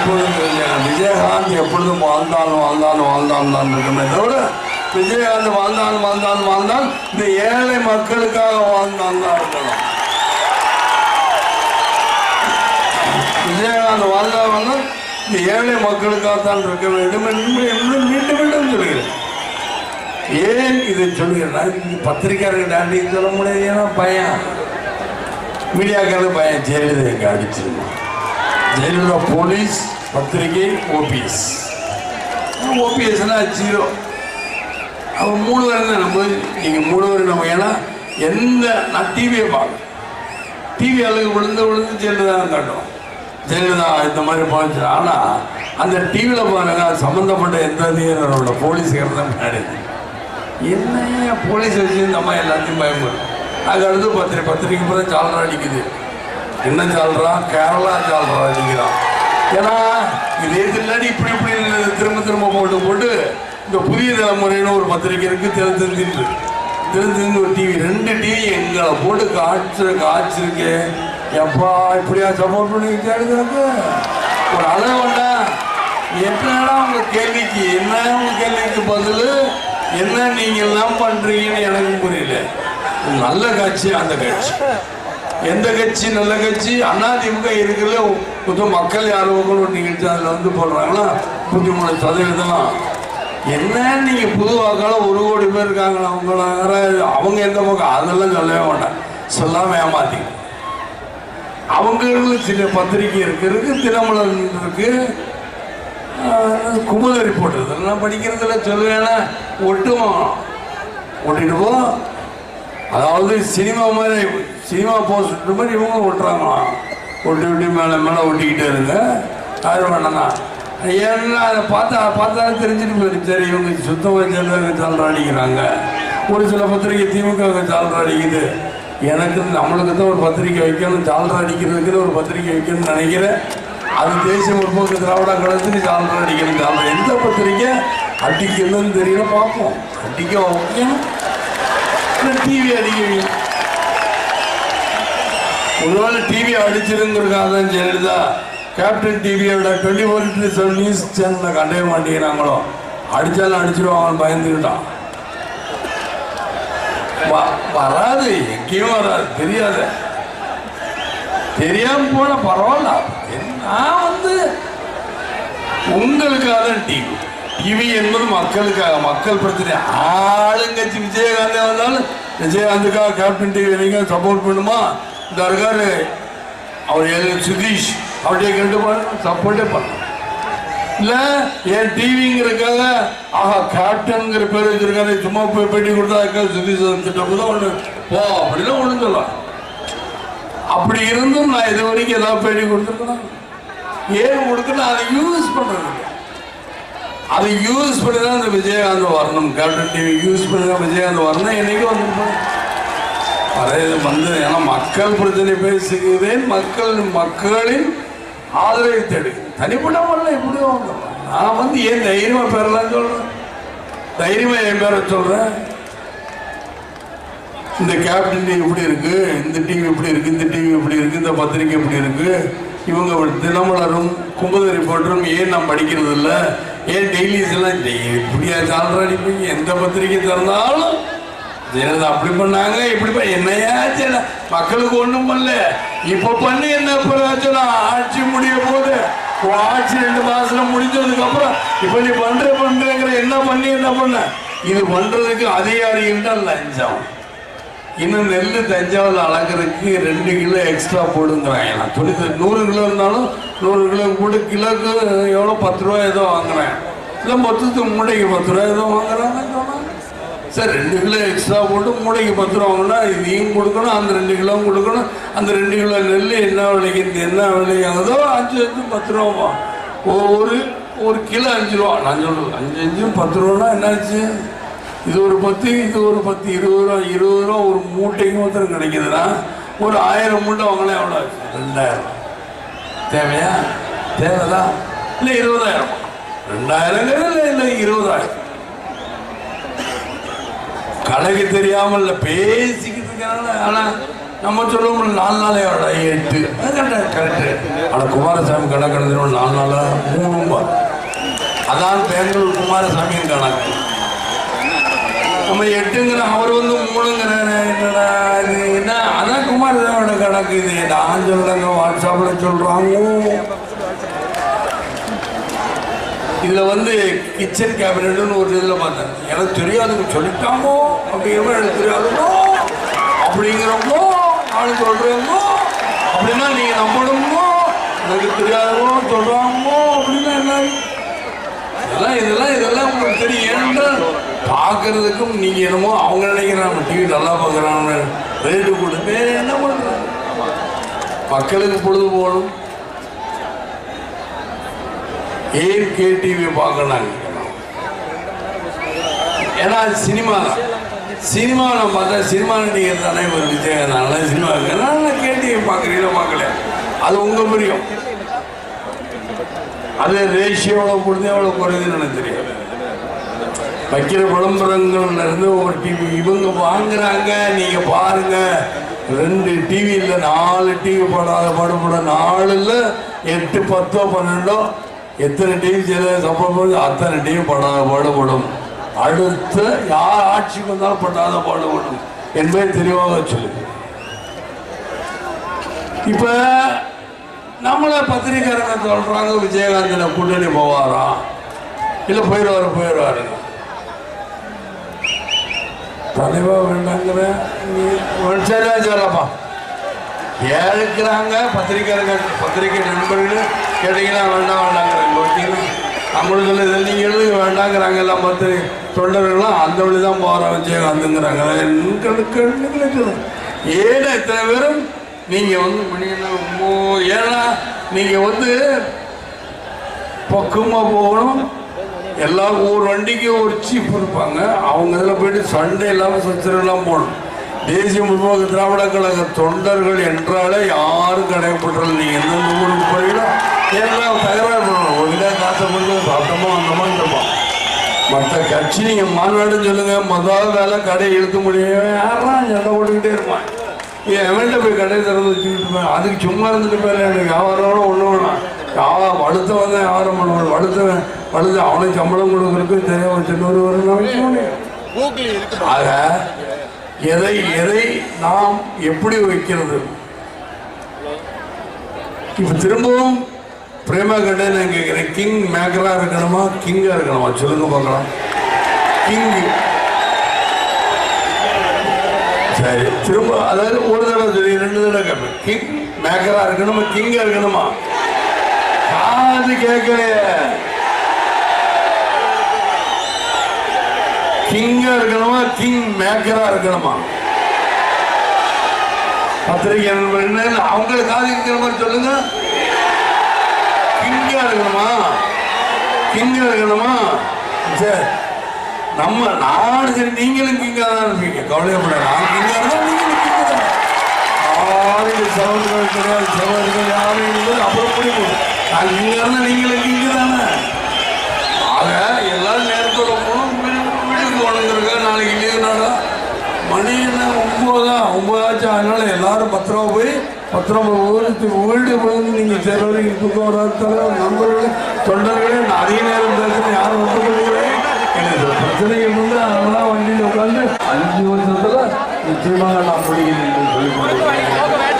எப்பொழுதும் தெரிஞ்சுக்கணும். விஜயகாந்த் எப்பொழுதும் வாழ்ந்தான் வாழ்ந்தான் வாழ்ந்தான் தான் இருக்குமே தவிர விஜயகாந்த் வாழ்ந்தான் வாழ்ந்தான் வாழ்ந்தான் இந்த ஏழை மக்களுக்காக வாழ்ந்தான் தான் இருக்கணும் விஜயகாந்த் வாழ்ந்தான் வாழ்ந்தான் இந்த ஏழை மக்களுக்காக தான் இருக்க வேண்டும் என்று என்று மீண்டும் மீண்டும் சொல்கிறேன். ஏன் இதை சொல்கிறேன்? பத்திரிக்கையாளர்கள் சொல்ல முடியாது ஏன்னா பையன் மீடியாக்காரர் பையன் ஜெயலலிதா எங்க அடிச்சிருந்தான் ஜெயலலிதா போலீஸ் பத்திரிகை ஓபிஎஸ் ஓபிஎஸ்னா ஜீரோ? அவன் மூணு பேரும் தான் நம்ம நீங்கள் மூணு பேரும் நம்ம ஏன்னா எந்த நான் டிவியை பார்க்க டிவி அழகு விழுந்து விழுந்து ஜெயலலிதா காட்டும் ஜெயலலிதா இந்த மாதிரி போச்சு. ஆனால் அந்த டிவியில் பாருங்க சம்மந்தப்பட்ட எந்த அதிகாரோட போலீஸ்காரர் தான் முன்னாடி என்ன போலீஸ் வச்சு இந்த அம்மா எல்லாத்தையும் பயன்படும் அது அடுத்து பத்திரிக்கை பத்திரிக்கை பூரா சாலரா அடிக்குது. என்ன ஜாலரா? கேரளா ஜாலரா அடிக்கிறான் ஏன்னா இதே இல்லாடி இப்படி இப்படி திரும்ப திரும்ப போட்டு போட்டு இந்த புதிய தலைமுறைன்னு ஒரு பத்திரிக்கை இருக்கு தெரிஞ்சிருந்து தெரிஞ்சிருந்து ஒரு டிவி ரெண்டு டிவி எங்களை போட்டு காய்ச்சு காய்ச்சிருக்கு எப்பா இப்படியா சப்போர்ட் பண்ணி கேளுங்க ஒரு அளவு வேண்டாம் என்னடா உங்க கேள்விக்கு? என்ன உங்க கேள்விக்கு பதில்? என்ன நீங்க எல்லாம் பண்றீங்கன்னு எனக்கு புரியல. நல்ல காட்சி அந்த காட்சி. எந்த கட்சி நல்ல கட்சி? அதிமுக இருக்கிறதுல கொஞ்சம் மக்கள் யாரோ கூட நிகழ்ச்சி அதில் வந்து போடுறாங்கன்னா முப்பத்தி மூணு சதவீதம் என்ன நீங்க புது வாக்காளர் ஒரு கோடி பேர் இருக்காங்களா? அவங்கள அவங்க எந்த பக்கம்? அதெல்லாம் சொல்லவே மாட்டேன் சொல்லாம ஏமாத்தி அவங்களுக்கு சில பத்திரிகை இருக்கிறதுக்கு இருக்கு. தினமலர் இருக்கு. குமுதரி போட்டது நான் படிக்கிறதுல சொல்லுவேன்னா ஒட்டுமா. ஒட்டிட்டு போ. அதாவது சினிமா மாதிரி சினிமா போஸ்ட் மாதிரி இவங்க ஒட்டுறாங்களாம் ஒட்டி ஒட்டி மேலே மேலே ஒட்டிக்கிட்டே இருங்க. அது வேணாம் ஏன்னா அதை பார்த்தா பார்த்தா தெரிஞ்சுட்டு போயிருக்கு சரி இவங்க சுத்தமாக சேர்ந்தவங்க சால்ரா அடிக்கிறாங்க. ஒரு சில பத்திரிகை திமுக சால்ரா அடிக்குது. எனக்கு நம்மளுக்கு தான் ஒரு பத்திரிக்கை வைக்கணும். சால்ரா அடிக்கிறதுக்குன்னு ஒரு பத்திரிக்கை வைக்கணும்னு நினைக்கிறேன். அது தேசிய முற்போக்கு திராவிட கழகத்துக்கு சால்ரா அடிக்கணும். சால்ரா எந்த பத்திரிக்கை அடிக்கணும்னு தெரியல பார்ப்போம். அடிக்க ஓகே. டிவி அடிக்கிறீங்க ஒருவேளை டிவி அடிச்சிருங்கிறதுக்காக தான் ஜெயலலிதா கேப்டன் டிவியோட twenty four into seven news சேனலில் கண்டே மாட்டேங்கிறாங்களோ? அடித்தாலும் அடிச்சிருவாங்கன்னு பயந்துக்கிட்டான் வராது எங்கேயும் வராது தெரியாது. தெரியாம போன பரவாயில்ல. நான் வந்து? உங்களுக்காக தான் டிவி டிவி என்பது மக்களுக்காக மக்கள் பிரச்சனை. ஆளுங்கட்சி விஜயகாந்தே வந்தாலும் விஜயகாந்துக்காக கேப்டன் டிவி நீங்கள் சப்போர்ட் பண்ணுமா? தர்காரு அவர் எல். சுதீஷ் அவருடைய கண்டு சப்போர்ட்டே பண்ண இல்லை என் டிவிங்கிறதுக்காக ஆஹா கேப்டனுங்கிற பேர் வச்சிருக்காரு சும்மா போய் பேட்டி கொடுத்தா சுதீஷ் வந்துட்ட தான் ஒன்று போ அப்படின்னு ஒன்று சொல்லலாம் அப்படி இருந்தும் நான் இது வரைக்கும் ஏதாவது பேட்டி கொடுத்துருக்கேன்? ஏன் கொடுக்கணும்? அதை யூஸ் பண்ணுறது அதை யூஸ் பண்ணி தான் இந்த விஜயகாந்த் வரணும். கேப்டன் டிவி யூஸ் பண்ணி தான் விஜயகாந்த் வரணும். என்னைக்கு வந்துருப்பேன் அதே வந்து ஏன்னா மக்கள் பிரச்சனை பேசுகிறேன் மக்கள் மக்களின் ஆதரவை தேடு. தனிப்பட்ட முறையில் எப்படி நான் வந்து ஏன் தைரியமா பெறலாம்னு சொல்றேன்? தைரியமா என் பேரை சொல்றேன்? இந்த கேப்டன் டிவி இப்படி இருக்கு? இந்த டிவி இப்படி இருக்கு? இந்த டிவி இப்படி இருக்கு? இந்த பத்திரிக்கை இப்படி இருக்கு? இவங்க தினமலரும் கும்பது ரிப்போர்ட்டரும் ஏன் நான் படிக்கிறது இல்லை ஏன் டெய்லிஸ் எல்லாம் இப்படியா சால்ரா அடிப்பீங்க? எந்த பத்திரிக்கை திறந்தாலும் ஜெயலலிதா அப்படி பண்ணாங்க இப்படி பண்ண என்னையா மக்களுக்கு ஒண்ணும் பண்ணல. இப்ப பண்ணி என்ன பிரச்சனை ஆட்சி முடிய போது ஆட்சி ரெண்டு மாசத்துல முடிஞ்சதுக்கு அப்புறம் இப்ப நீ பண்ற பண்றங்கிற என்ன பண்ணி என்ன பண்ண? இது பண்றதுக்கு அதிகாரிகள் தான் லஞ்சம். இன்னும் நெல் தஞ்சாவூர்ல அளக்கிறதுக்கு ரெண்டு கிலோ எக்ஸ்ட்ரா போடுங்கிறாங்க நான் துணி நூறு கிலோ இருந்தாலும் நூறு கிலோ கூட கிலோக்கு எவ்வளோ? பத்து ரூபா ஏதோ வாங்குறேன். இல்லை மொத்தத்துக்கு மூட்டைக்கு பத்து ரூபா ஏதோ வாங்குறாங்க சரி ரெண்டு கிலோ எக்ஸ்ட்ரா போட்டு மூளைக்கு பத்து ரூபா வாங்கினா இதையும் கொடுக்கணும் அந்த ரெண்டு கிலோவும் கொடுக்கணும் அந்த ரெண்டு கிலோ நெல் என்ன விலைக்கு என்ன விலையாகுதோ அஞ்சு அஞ்சு பத்து ரூபா ஒரு ஒரு கிலோ அஞ்சு ரூபா. நான் சொல்லுவேன் அஞ்சு அஞ்சும் பத்து ரூபான்னா என்னாச்சு? இது ஒரு பத்து இது ஒரு பத்து இருபது ரூபா இருபது ரூபா ஒரு மூட்டைக்கு மாத்திரம் கிடைக்குதுன்னா ஒரு ஆயிரம் மூட்டை வாங்கலாம் எவ்வளோ ஆச்சு? ரெண்டாயிரம். தேவையா? தேவைதான். இல்லை இருபதாயிரம். ரெண்டாயிரம் இல்லை இல்லை இருபதாயிரம். கணக்கு தெரியாமல் இல்லை பேசிக்கிட்டு இருக்காங்க. ஆனால் நம்ம சொல்லுவோம் நாலு நாளே அவட எட்டு. கரெக்டாக கரெக்டு ஆனால் குமாரசாமி கணக்கெடுத்து நாலு நாளாக மூணு அதான் பெங்களூர் குமாரசாமியும் கணக்கு நம்ம எட்டுங்கிற அவர் வந்து மூணுங்கிறாரு. என்னடா இது? என்ன? அதான் குமாரசாமியோட கணக்கு இது. நான் சொல்றேங்க வாட்ஸ்அப்பில் சொல்றாங்க. இதில் வந்து கிச்சன் கேபினட்னு ஒரு இதில் பார்த்தேன். எனக்கு தெரியாதுங்க சொல்லிட்டாமோ அப்படிங்கிற எனக்கு தெரியாதுமோ அப்படிங்கிறப்போ நானும் சொல்றேங்கோ அப்படின்னா நீங்கள் நம்பணுமோ எனக்கு தெரியாதவோ சொல்கிறாமோ அப்படின்னா என்ன? இதெல்லாம் இதெல்லாம் இதெல்லாம் உங்களுக்கு தெரியும். ஏனென்றால் பார்க்கறதுக்கும் நீங்கள் என்னமோ அவங்க நினைக்கிறாங்க டிவி நல்லா பார்க்குறாங்க ரேட்டு கொடுத்து என்ன பண்ணுறாங்க மக்களுக்கு பொழுது போகணும் ஏன் கேடிவி பார்க்கணும் ஏன்னா அது சினிமா. தான் சினிமாவில் பார்த்தா சினிமா நடிகர் தானே ஒரு விஜயகாந்த். சினிமா நான் கேடிவி பார்க்குறீங்களா பார்க்கல. அது உங்க முடியும் அது ரேஷியோ எவ்வளோ கொடுத்து எவ்வளோ குறையுதுன்னு எனக்கு தெரியும் வைக்கிற விளம்பரங்கள்ல இருந்து ஒரு டிவி இவங்க வாங்குறாங்க நீங்க பாருங்க. ரெண்டு டிவி இல்லை நாலு டிவி போடாத பாடுபட நாலுல எட்டு பத்தோ பன்னெண்டோ எத்தனை டீம் சில சம்பளம் அத்தனை டீம் படாத பாடுபடும் அடுத்து யார் ஆட்சிக்கு வந்தாலும் படாத பாடுபடும் என்பதை தெளிவாக சொல்லு. இப்ப நம்மள பத்திரிக்கையாளங்க சொல்றாங்க? விஜயகாந்தின கூட்டணி போவாராம் இல்ல போயிடுவாரு போயிடுவாரு. தலைவா வேண்டாங்கிற நீ சரியா சொல்லப்பா ஏழுக்கிறாங்க பத்திரிக்கையாளர்கள் பத்திரிக்கை நண்பர்கள் கேட்டீங்கன்னா வேண்டாம் வேண்டாங்கிறாங்க. ஓகேங்களா நம்மளுக்கு இல்லை இதில் நீங்கள் வேண்டாங்கிறாங்க எல்லாம் பத்திரி தொண்டர்கள்லாம் அந்த வழி தான் போகிறோம் விஜயகாந்துங்கிறாங்க கணக்கு ஏன்னா இத்தனை பேரும் நீங்கள் வந்து மணி என்ன ஏன்னா நீங்கள் வந்து பக்குவமாக போகணும். எல்லா ஒரு வண்டிக்கும் ஒரு சீப் இருப்பாங்க. அவங்க இதில் போயிட்டு சண்டை இல்லாமல் சச்சரவுலாம் போகணும். தேசிய முற்போக்கு திராவிட கழக தொண்டர்கள் என்றாலே யாரும் கடைப்பட்டுறது நீங்கள் எந்தெந்த ஊருக்கு போறீங்களோ எல்லாம் தகராறு பண்ணணும் ஒரு காசை கொண்டு சாப்பிட்டோமோ அந்த மாதிரி இருப்போம் மற்ற கட்சி நீங்கள் மாநாடுன்னு சொல்லுங்க முதல் வேலை கடையை இழுக்க முடியும் யாரெல்லாம் சண்டை போட்டுக்கிட்டே இருப்பான் எவன்கிட்ட போய் கடையை திறந்து வச்சுக்கிட்டு அதுக்கு சும்மா இருந்துட்டு போயில எனக்கு வியாபாரம் ஒன்று வேணாம். வியாபாரம் வடுத்த வந்தேன் வியாபாரம் பண்ணுவேன். வடுத்தவன் வடுத்து அவனுக்கு சம்பளம் கொடுக்குறதுக்கு தெரியாம சின்னொரு வரும் ஆக எதை எதை நாம் எப்படி வைக்கிறது? இப்ப திரும்பவும் பிரேமா கண்டே நான் கேட்கிறேன். கிங் மேக்கரா இருக்கணுமா? கிங்கா இருக்கணுமா? சொல்லுங்க பார்க்கலாம். கிங் சரி திரும்ப அதாவது ஒரு தடவை சரி ரெண்டு தடவை கேட்பேன். கிங் மேக்கரா இருக்கணுமா? கிங்கா இருக்கணுமா? காது கேட்கலையே. கிங்கா இருக்கணுமா? கிங் மேக்கரா இருக்கணுமா? பத்திரிகை நண்பர்கள் என்ன அவங்களுக்கு இருக்கிற மாதிரி சொல்லுங்க. கிங்கா இருக்கணுமா? கிங்கா இருக்கணுமா? சரி நம்ம நானும் சரி நீங்களும் கிங்கா தான் இருப்பீங்க கவலையப்பட நான் கிங்கா இருந்தால் நீங்களும் கிங்கா தான் யாரும் சகோதரர்கள் கிடையாது? சகோதரர்கள் யாரும் இல்லை அப்புறம் பிடிக்கும் நான் கிங்கா இருந்தால் நீங்களும் கிங்கு தான் ஆக எல்லாரும் நேரத்தோட போகணும் வீட்டுக்கு வீட்டுக்கு போகணுங்கிறக்க நாளைக்கு லீவு நாளா மணி என்ன ஒம்பதா ஒம்பதாச்சு அதனால எல்லாரும் பத்திரமா போய் பத்திரமா ஊருக்கு வீடு போய் நீங்கள் சிலவருக்கு தூக்கம் வராது தலைவர் நண்பர்கள் தொண்டர்களே நிறைய நேரம் பேசுகிறேன் யாரும் ஒத்துக்கொள்கிறேன் எனக்கு பிரச்சனைகள் வந்து அதெல்லாம் வண்டியில் உட்காந்து அஞ்சு வருஷத்தில் நிச்சயமாக நான் பிடிக்கிறேன் சொல்லி கொண்டிருக்கிறேன்.